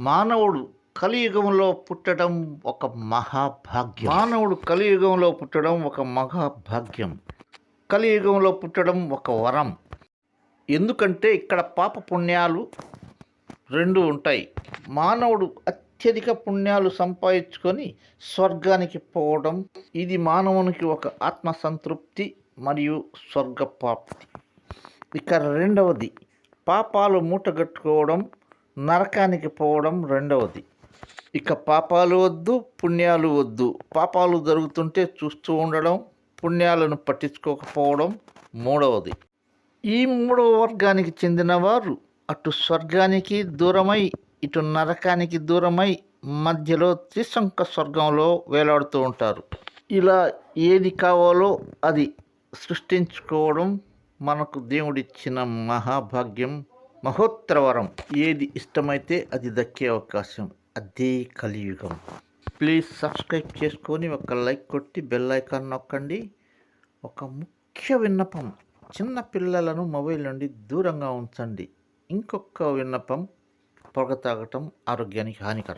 మానవుడు కలియుగంలో పుట్టడం ఒక మహాభాగ్యం. మానవుడు కలియుగంలో పుట్టడం ఒక మహాభాగ్యం. కలియుగంలో పుట్టడం ఒక వరం. ఎందుకంటే ఇక్కడ పాప పుణ్యాలు రెండు ఉంటాయి. మానవుడు అత్యధిక పుణ్యాలు సంపాదించుకొని స్వర్గానికి పోవడం ఇది మానవునికి ఒక ఆత్మ సంతృప్తి మరియు స్వర్గ ప్రాప్తి ఇక రెండవది పాపాలు మూటగట్టుకోవడం నరకానికి పోవడం రెండవది. ఇక పాపాలు వద్దు పుణ్యాలు వద్దు. పాపాలు జరుగుతుంటే చూస్తూ ఉండడం పుణ్యాలను పట్టించుకోకపోవడం మూడవది. ఈ మూడవ వర్గానికి చెందినవారు అటు స్వర్గానికి దూరమై ఇటు నరకానికి దూరమై మధ్యలో త్రిశంక స్వర్గంలో వేలాడుతూ ఉంటారు. ఇలా ఏది కావాలో అది సృష్టించుకోవడం మనకు దేవుడిచ్చిన మహాభాగ్యం. మహోత్తరవరం. ఏది ఇష్టమైతే అది దక్కే అవకాశం. అదే కలియుగం. ప్లీజ్ సబ్స్క్రైబ్ చేసుకొని ఒక లైక్ కొట్టి బెల్ ఐకాన్ నొక్కండి. ఒక ముఖ్య విన్నపం. చిన్న పిల్లలను మొబైల్ నుండి దూరంగా ఉంచండి. ఇంకొక విన్నపం. పొగ తాగటం ఆరోగ్యానికి హానికరం.